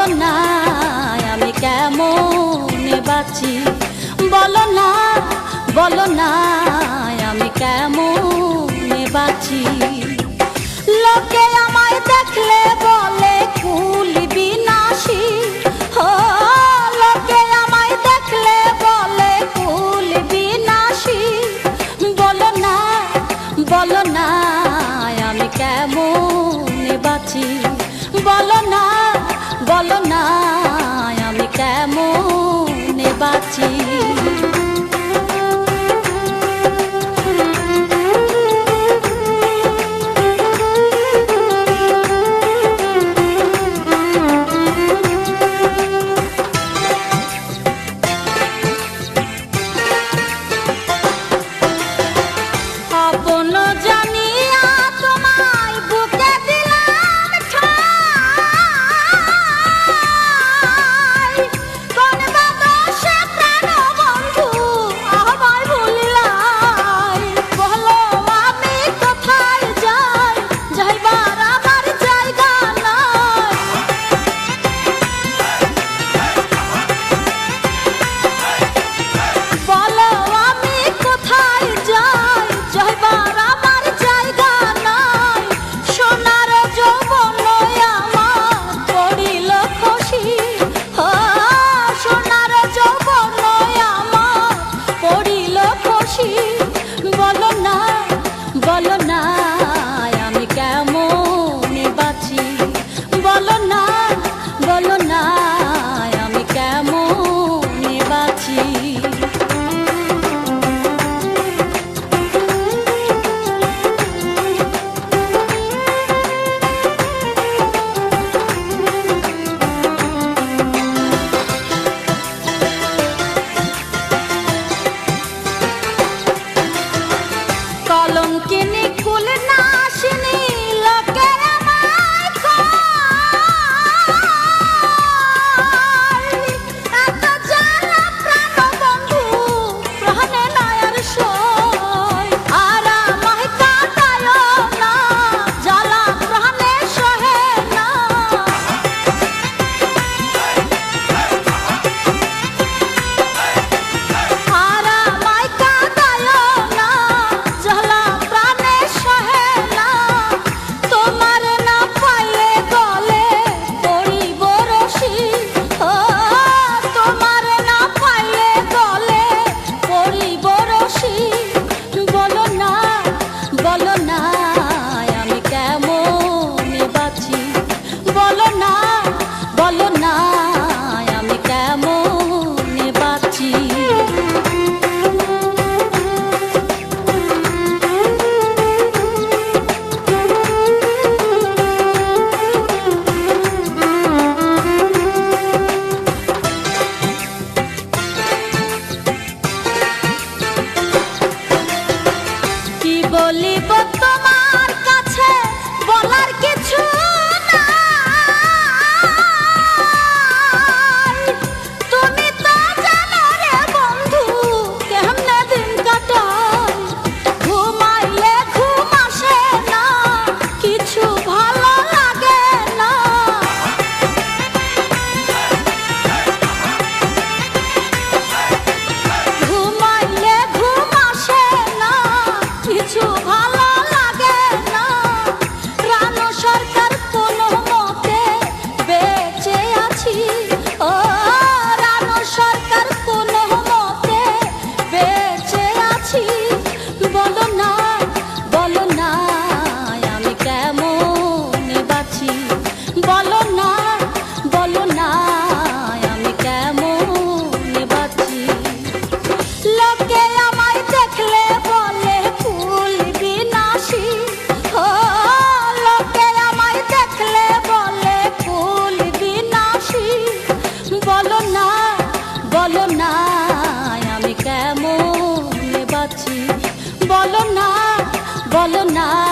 বলো না আমি কেমন বাঁচি? বলো না বলো না আমি কেমন বাঁচি। কেনে খোল বলিব তোমার কাছে বলার কিছু বলো না